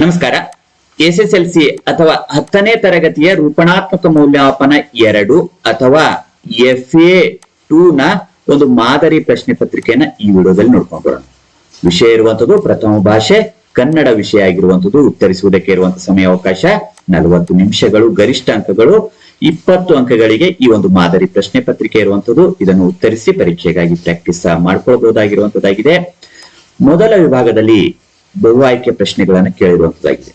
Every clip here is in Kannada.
ನಮಸ್ಕಾರ. ಎಸ್ ಎಸ್ ಎಲ್ ಸಿ ಅಥವಾ ಹತ್ತನೇ ತರಗತಿಯ ರೂಪಣಾತ್ಮಕ ಮೌಲ್ಯಮಾಪನ ಎರಡು ಅಥವಾ ಎಫ್ ಎ ಟೂ ನ ಒಂದು ಮಾದರಿ ಪ್ರಶ್ನೆ ಪತ್ರಿಕೆಯನ್ನ ಈ ವಿಡಿಯೋದಲ್ಲಿ ನೋಡ್ಕೊಂಡು ಬರೋಣ. ವಿಷಯ ಇರುವಂತದ್ದು ಪ್ರಥಮ ಭಾಷೆ, ಕನ್ನಡ ವಿಷಯ ಆಗಿರುವಂತದ್ದು ಉತ್ತರಿಸುವುದಕ್ಕೆ ಇರುವಂತಹ ಸಮಯಾವಕಾಶ, ನಲವತ್ತು ನಿಮಿಷಗಳು, ಗರಿಷ್ಠ ಅಂಕಗಳು, ಇಪ್ಪತ್ತು ಅಂಕಗಳಿಗೆ ಈ ಒಂದು ಮಾದರಿ ಪ್ರಶ್ನೆ ಪತ್ರಿಕೆ ಇರುವಂತದ್ದು ಇದನ್ನು ಉತ್ತರಿಸಿ ಪರೀಕ್ಷೆಗಾಗಿ ಪ್ರಾಕ್ಟೀಸ್ ಮಾಡ್ಕೊಳ್ಬಹುದಾಗಿರುವಂತದ್ದಾಗಿದೆ ಮೊದಲ ವಿಭಾಗದಲ್ಲಿ ಬಹು ಆಯ್ಕೆ ಪ್ರಶ್ನೆಗಳನ್ನು ಕೇಳಿರುವಂತದ್ದಾಗಿದೆ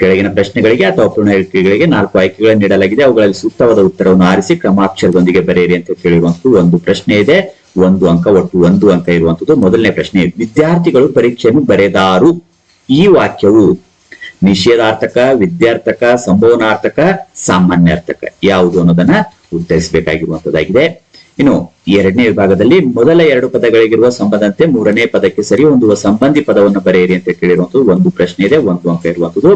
ಕೆಳಗಿನ ಪ್ರಶ್ನೆಗಳಿಗೆ ಅಥವಾ ಪೂರ್ಣ ಹೇಳಿಕೆಗಳಿಗೆ ನಾಲ್ಕು ಆಯ್ಕೆಗಳನ್ನು ನೀಡಲಾಗಿದೆ. ಅವುಗಳಲ್ಲಿ ಸೂಕ್ತವಾದ ಉತ್ತರವನ್ನು ಆರಿಸಿ ಕ್ರಮಾಕ್ಷರದೊಂದಿಗೆ ಬರೆಯಿರಿ ಅಂತ ಕೇಳಿರುವಂತದ್ದು ಒಂದು ಪ್ರಶ್ನೆ ಇದೆ. ಒಂದು ಅಂಕ, ಒಟ್ಟು ಒಂದು ಅಂಕ ಇರುವಂತದ್ದು ಮೊದಲನೇ ಪ್ರಶ್ನೆ. ವಿದ್ಯಾರ್ಥಿಗಳು ಪರೀಕ್ಷೆಯನ್ನು ಬರೆದಾರು. ಈ ವಾಕ್ಯವು ನಿಷೇಧಾರ್ಥಕ, ವಿದ್ಯಾರ್ಥಕ, ಸಂಭವನಾರ್ಥಕ, ಸಾಮಾನ್ಯಾರ್ಥಕ ಯಾವುದು ಅನ್ನೋದನ್ನ ಉತ್ತರಿಸಬೇಕಾಗಿರುವಂತದ್ದಾಗಿದೆ. ಇನ್ನು ಎರಡನೇ ವಿಭಾಗದಲ್ಲಿ ಮೊದಲ ಎರಡು ಪದಗಳಿಗಿರುವ ಸಂಬಂಧಂತೆ ಮೂರನೇ ಪದಕ್ಕೆ ಸರಿ ಹೊಂದುವ ಸಂಬಂಧಿ ಪದವನ್ನು ಬರೆಯಿರಿ ಅಂತ ಕೇಳಿರುವಂತದ್ದು ಒಂದು ಪ್ರಶ್ನೆ ಇದೆ, ಒಂದು ಅಂಕ ಇರುವಂತದ್ದು.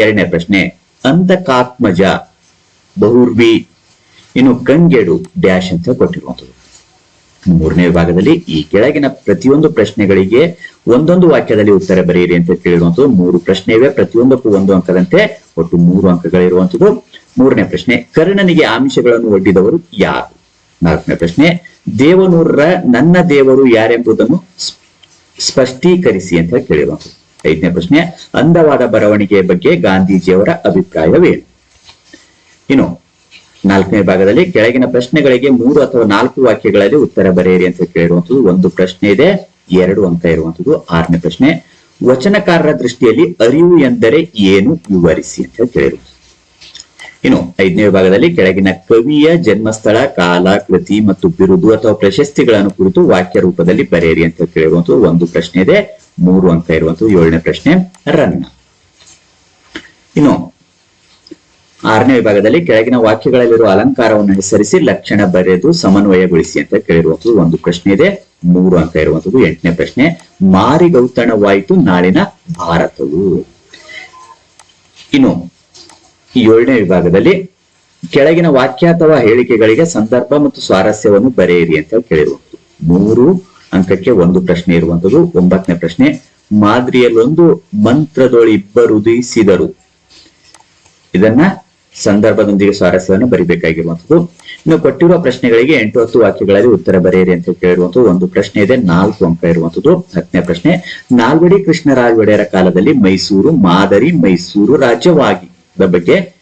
ಎರಡನೇ ಪ್ರಶ್ನೆ ಅಂತಕಾತ್ಮಜ ಬಹುರ್ವಿ, ಇನ್ನು ಕಂಗೆಡು ಡ್ಯಾಶ್ ಅಂತ ಕೊಟ್ಟಿರುವಂತದ್ದು. ಮೂರನೇ ವಿಭಾಗದಲ್ಲಿ ಈ ಕೆಳಗಿನ ಪ್ರತಿಯೊಂದು ಪ್ರಶ್ನೆಗಳಿಗೆ ಒಂದೊಂದು ವಾಕ್ಯದಲ್ಲಿ ಉತ್ತರ ಬರೆಯಿರಿ ಅಂತ ಕೇಳಿರುವಂತದ್ದು. ಮೂರು ಪ್ರಶ್ನೆ ಇವೆ, ಪ್ರತಿಯೊಂದಕ್ಕೂ ಒಂದು ಅಂಕದಂತೆ ಒಟ್ಟು ಮೂರು ಅಂಕಗಳಿರುವಂತದ್ದು. ಮೂರನೇ ಪ್ರಶ್ನೆ, ಕರ್ಣನಿಗೆ ಆಮಿಷಗಳನ್ನು ಒಡ್ಡಿದವರು ಯಾರು? ನಾಲ್ಕನೇ ಪ್ರಶ್ನೆ, ದೇವನೂರರ ನನ್ನ ದೇವರು ಯಾರೆಂಬುದನ್ನು ಸ್ಪಷ್ಟೀಕರಿಸಿ ಅಂತ ಕೇಳಿರುವಂತದ್ದು ಐದನೇ ಪ್ರಶ್ನೆ, ಅಂದವಾದ ಬರವಣಿಗೆಯ ಬಗ್ಗೆ ಗಾಂಧೀಜಿಯವರ ಅಭಿಪ್ರಾಯವೇನು? ಇನ್ನು ನಾಲ್ಕನೇ ಭಾಗದಲ್ಲಿ ಕೆಳಗಿನ ಪ್ರಶ್ನೆಗಳಿಗೆ ಮೂರು ಅಥವಾ ನಾಲ್ಕು ವಾಕ್ಯಗಳಲ್ಲಿ ಉತ್ತರ ಬರೆಯಿರಿ ಅಂತ ಕೇಳಿರುವಂತದ್ದು ಒಂದು ಪ್ರಶ್ನೆ ಇದೆ, ಎರಡು ಅಂತ ಇರುವಂತದ್ದು ಆರನೇ ಪ್ರಶ್ನೆ. ವಚನಕಾರರ ದೃಷ್ಟಿಯಲ್ಲಿ ಅರಿವು ಎಂದರೆ ಏನು? ವಿವರಿಸಿ ಅಂತ ಕೇಳಿರುವುದು ಇನ್ನು ಐದನೇ ವಿಭಾಗದಲ್ಲಿ ಕೆಳಗಿನ ಕವಿಯ ಜನ್ಮಸ್ಥಳ, ಕಾಲ, ಕೃತಿ ಮತ್ತು ಬಿರುದು ಅಥವಾ ಪ್ರಶಸ್ತಿಗಳನ್ನು ಕುರಿತು ವಾಕ್ಯ ರೂಪದಲ್ಲಿ ಬರೆಯಿರಿ ಅಂತ ಕೇಳಿರುವಂತದ್ದು ಒಂದು ಪ್ರಶ್ನೆ ಇದೆ. ಮೂರು ಅಂತ ಇರುವಂತದ್ದು ಏಳನೇ ಪ್ರಶ್ನೆ. ರನ್ನ. ಇನ್ನು ಆರನೇ ವಿಭಾಗದಲ್ಲಿ ಕೆಳಗಿನ ವಾಕ್ಯಗಳಲ್ಲಿರುವ ಅಲಂಕಾರವನ್ನು ಹೆಸರಿಸಿ ಲಕ್ಷಣ ಬರೆದು ಸಮನ್ವಯಗೊಳಿಸಿ ಅಂತ ಕೇಳಿರುವಂತದ್ದು ಒಂದು ಪ್ರಶ್ನೆ ಇದೆ. ಮೂರು ಅಂತ ಇರುವಂತದ್ದು ಎಂಟನೇ ಪ್ರಶ್ನೆ. ಮಾರಿಗೌತಣವಾಯಿತು ನಾಳಿನ ಭಾರತವು. ಇನ್ನು ಈ ಏಳನೇ ವಿಭಾಗದಲ್ಲಿ ಕೆಳಗಿನ ವಾಕ್ಯ ಅಥವಾ ಹೇಳಿಕೆಗಳಿಗೆ ಸಂದರ್ಭ ಮತ್ತು ಸ್ವಾರಸ್ಯವನ್ನು ಬರೆಯಿರಿ ಅಂತ ಕೇಳಿರುವಂತದ್ದು ಮೂರು ಅಂಕಕ್ಕೆ ಒಂದು ಪ್ರಶ್ನೆ ಇರುವಂತದ್ದು ಒಂಬತ್ತನೇ ಪ್ರಶ್ನೆ. ಮಾದರಿಯಲ್ಲೊಂದು ಮಂತ್ರದೊಳಿಬ್ಬರುದಿಸಿದರು ಇದನ್ನ ಸಂದರ್ಭದೊಂದಿಗೆ ಸ್ವಾರಸ್ಯವನ್ನು ಬರಿಬೇಕಾಗಿರುವಂತದ್ದು ಇನ್ನು ಕೊಟ್ಟಿರುವ ಪ್ರಶ್ನೆಗಳಿಗೆ ಎಂಟು ಹತ್ತು ವಾಕ್ಯಗಳಲ್ಲಿ ಉತ್ತರ ಬರೆಯಿರಿ ಅಂತ ಕೇಳಿರುವಂತದ್ದು ಒಂದು ಪ್ರಶ್ನೆ ಇದೆ, ನಾಲ್ಕು ಅಂಕ ಇರುವಂತದ್ದು ಹತ್ತನೇ ಪ್ರಶ್ನೆ. ನಾಲ್ವಡಿ ಕೃಷ್ಣರಾಜ ಒಡೆಯರ ಕಾಲದಲ್ಲಿ ಮೈಸೂರು ಮಾದರಿ ಮೈಸೂರು ರಾಜ್ಯವಾಗಿದ್ದ ಬಗ್ಗೆ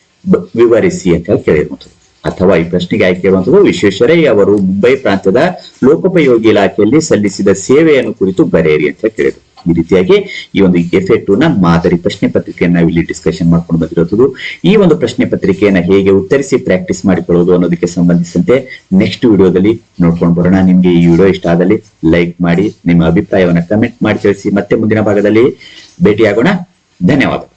ವಿವರಿಸಿ ಅಂತ ಕೇಳಿರುವಂತದ್ದು ಅಥವಾ ಈ ಪ್ರಶ್ನೆಗೆ ಆಯ್ಕೆ ವಿಶ್ವೇಶ್ವರಯ್ಯ ಅವರು ಮುಂಬೈ ಪ್ರಾಂತ್ಯದ ಲೋಕೋಪಯೋಗಿ ಇಲಾಖೆಯಲ್ಲಿ ಸಲ್ಲಿಸಿದ ಸೇವೆಯನ್ನು ಕುರಿತು ಬರೆಯಿರಿ ಅಂತ ಕೇಳಿದ್ರು. ಈ ರೀತಿಯಾಗಿ ಈ ಒಂದು ಎಫ್ನ ಮಾದರಿ ಪ್ರಶ್ನೆ ಪತ್ರಿಕೆಯನ್ನ ಇಲ್ಲಿ ಡಿಸ್ಕಷನ್ ಮಾಡ್ಕೊಂಡು ಬಂದಿರೋದು. ಈ ಒಂದು ಪ್ರಶ್ನೆ ಪತ್ರಿಕೆಯನ್ನ ಹೇಗೆ ಉತ್ತರಿಸಿ ಪ್ರಾಕ್ಟೀಸ್ ಮಾಡಿಕೊಳ್ಳೋದು ಅನ್ನೋದಕ್ಕೆ ಸಂಬಂಧಿಸಿದಂತೆ ನೆಕ್ಸ್ಟ್ ವಿಡಿಯೋದಲ್ಲಿ ನೋಡ್ಕೊಂಡು ಬರೋಣ. ನಿಮ್ಗೆ ಈ ವಿಡಿಯೋ ಇಷ್ಟ ಆದಲ್ಲಿ ಲೈಕ್ ಮಾಡಿ, ನಿಮ್ಮ ಅಭಿಪ್ರಾಯವನ್ನ ಕಮೆಂಟ್ ಮಾಡಿ ತಿಳಿಸಿ. ಮತ್ತೆ ಮುಂದಿನ ಭಾಗದಲ್ಲಿ ಭೇಟಿಯಾಗೋಣ. ಧನ್ಯವಾದ.